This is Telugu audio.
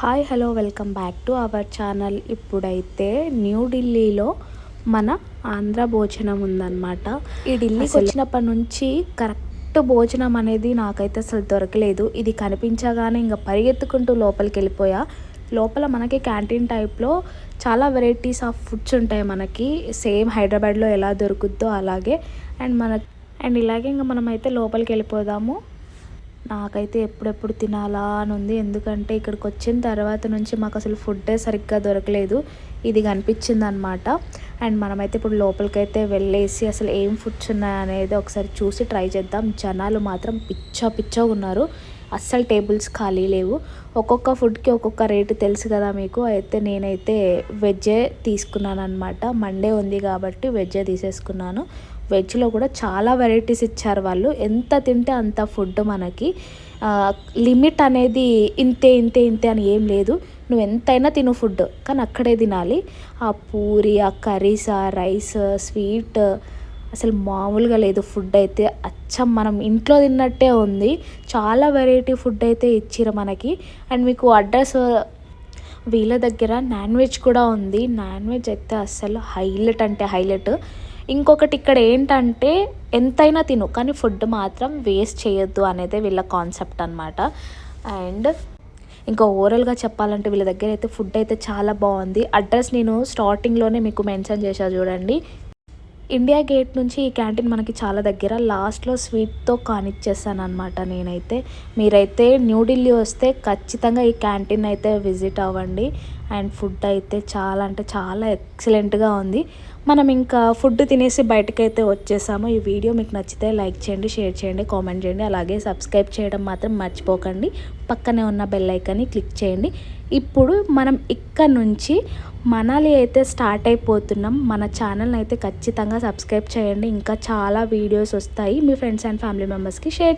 Hi hello welcome back to our channel. ఇప్పుడైతే న్యూఢిల్లీలో మన ఆంధ్ర భోజనం ఉందన్నమాట. ఈ ఢిల్లీకి వచ్చినప్పటి నుంచి కరెక్ట్ భోజనం అనేది నాకైతే అసలు దొరకలేదు. ఇది కనిపించగానే ఇంకా పరిగెత్తుకుంటూ లోపలికి వెళ్ళిపోయా. లోపల మనకి క్యాంటీన్ టైప్లో చాలా వెరైటీస్ ఆఫ్ ఫుడ్స్ ఉంటాయి మనకి. సేమ్ హైదరాబాద్లో ఎలా దొరుకుద్దో అలాగే అండ్ మన అండ్ ఇలాగే ఇంకా మనమైతే లోపలికి వెళ్ళిపోదాము. నాకైతే ఎప్పుడెప్పుడు తినాలా అని ఉంది. ఎందుకంటే ఇక్కడికి వచ్చిన తర్వాత నుంచి మాకు అసలు ఫుడ్డే సరిగ్గా దొరకలేదు. ఇది కనిపించింది అనమాట అండ్ మనమైతే ఇప్పుడు లోపలికైతే వెళ్ళేసి అసలు ఏం ఫుడ్స్ ఉన్నాయనేది ఒకసారి చూసి ట్రై చేద్దాం. జనాలు మాత్రం పిచ్చ పిచ్చగా ఉన్నారు. అస్సలు టేబుల్స్ ఖాళీ లేవు. ఒక్కొక్క ఫుడ్కి ఒక్కొక్క రేటు తెలుసు కదా మీకు. అయితే నేనైతే వెజ్జే తీసుకున్నాను అనమాట మండే ఉంది కాబట్టి వెజ్జే తీసేసుకున్నాను. వెజ్లో కూడా చాలా వెరైటీస్ ఇచ్చారు వాళ్ళు. ఎంత తింటే అంత ఫుడ్ మనకి. లిమిట్ అనేది ఇంతే ఇంతే ఇంతే అని ఏం లేదు. నువ్వు ఎంతైనా తిను ఫుడ్ కానీ అక్కడే తినాలి. ఆ పూరి ఆ కర్రీస్ ఆ రైస్ స్వీట్ అసలు మామూలుగా లేదు ఫుడ్ అయితే. అచ్చం మనం ఇంట్లో తిన్నట్టే ఉంది. చాలా వెరైటీ ఫుడ్ అయితే ఇచ్చిరు మనకి. అండ్ మీకు అడ్రస్ వీళ్ళ దగ్గర నాన్ వెజ్ కూడా ఉంది. నాన్ వెజ్ అయితే అస్సలు హైలైట్ అంటే హైలైట్. ఇంకొకటి ఇక్కడ ఏంటంటే ఎంతైనా తిను కానీ ఫుడ్ మాత్రం వేస్ట్ చేయొద్దు అనేది వీళ్ళ కాన్సెప్ట్ అనమాట అండ్ ఇంకా ఓవరాల్గా చెప్పాలంటే వీళ్ళ దగ్గర అయితే ఫుడ్ అయితే చాలా బాగుంది. అడ్రస్ నేను స్టార్టింగ్లోనే మీకు మెన్షన్ చేశా చూడండి. ఇండియా గేట్ నుంచి ఈ క్యాంటీన్ మనకి చాలా దగ్గర. లాస్ట్లో స్వీట్తో కానిచ్చేస్తాను అనమాట నేనైతే. మీరైతే న్యూఢిల్లీ వస్తే ఖచ్చితంగా ఈ క్యాంటీన్ అయితే విజిట్ అవ్వండి. అండ్ ఫుడ్ అయితే చాలా అంటే చాలా ఎక్సలెంట్గా ఉంది. మనం ఇంకా ఫుడ్ తినేసి బయటకైతే వచ్చేసాము. ఈ వీడియో మీకు నచ్చితే లైక్ చేయండి షేర్ చేయండి కామెంట్ చేయండి. అలాగే సబ్స్క్రైబ్ చేయడం మాత్రం మర్చిపోకండి. పక్కనే ఉన్న బెల్ ఐకాన్ని క్లిక్ చేయండి. ఇప్పుడు మనం ఇక్కడ నుంచి మనాలి అయితే స్టార్ట్ అయిపోతున్నాం. మన ఛానల్ అయితే ఖచ్చితంగా సబ్స్క్రైబ్ చేయండి. ఇంకా చాలా వీడియోస్ వస్తాయి. మీ ఫ్రెండ్స్ అండ్ ఫ్యామిలీ మెంబర్స్కి షేర్